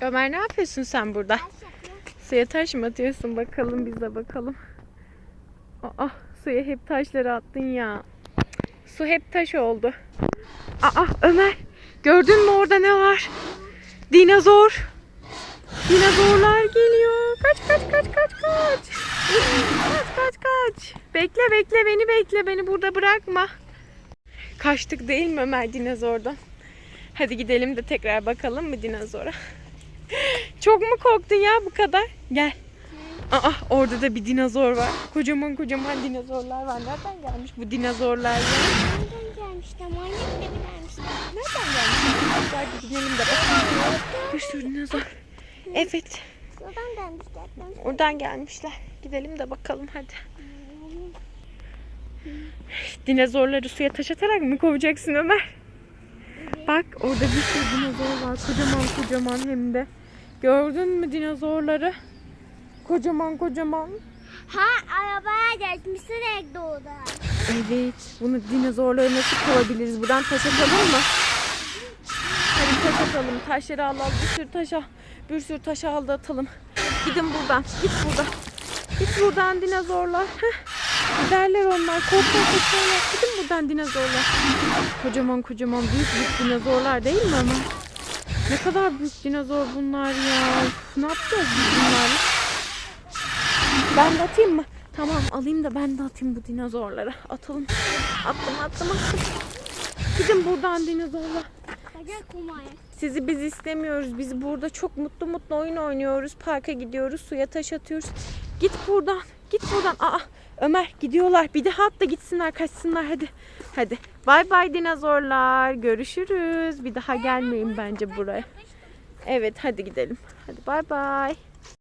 Ömer ne yapıyorsun sen burada? Suya taş mı atıyorsun? Bakalım biz de bakalım. Aa, suya hep taşları attın ya. Su hep taş oldu. Aa Ömer gördün mü orada ne var? Dinozor. Dinozorlar geliyor. Kaç kaç kaç kaç kaç. Kaç kaç kaç. Bekle bekle beni bekle beni burada bırakma. Kaçtık değil mi Ömer dinozordan? Hadi gidelim de tekrar bakalım mı dinozora? Çok mu korktun ya bu kadar? Gel. Aa orada da bir dinozor var. Kocaman kocaman dinozorlar var. Nereden gelmiş bu dinozorlar ya? Nereden gelmişler? Manyak da gelmişler. Nereden gelmiş? Hadi gidelim de bakalım. Bir sürü dinozor. Evet. Şuradan gelmişler. Oradan gelmişler. Gidelim de bakalım hadi. Dinozorları suya taş atarak mı kovacaksın Ömer? Bak orada bir sürü dinozor var. Kocaman kocaman hem de. Gördün mü dinozorları? Kocaman kocaman. Ha arabaya geçmişsin ekde orada. Evet. Bunu dinozorları nasıl kovabiliriz? Buradan taş atalım mı? Hadi taş atalım. Taşları al al. Bir sürü taş al. Bir sürü taş al da atalım. Gidin buradan. Git buradan. Git buradan dinozorlar. Heh. Giderler onlar. Korkma korkma. Gidin buradan dinozorlar. Kocaman kocaman büyük büyük dinozorlar değil mi ama? Ne kadar büyük dinozor bunlar ya. Ne yapacağız biz bunlarla? Ben de atayım mı? Tamam alayım da ben de atayım bu dinozorlara. Atalım. Attım attım attım. Gidin buradan dinozorlar. Sizi biz istemiyoruz. Biz burada çok mutlu mutlu oyun oynuyoruz. Parka gidiyoruz. Suya taş atıyoruz. Git buradan. Git buradan. Aa Ömer gidiyorlar. Bir daha at da gitsinler kaçsınlar hadi. Hadi. Bay bay dinozorlar. Görüşürüz. Bir daha gelmeyin bence buraya. Evet hadi gidelim. Hadi bay bay.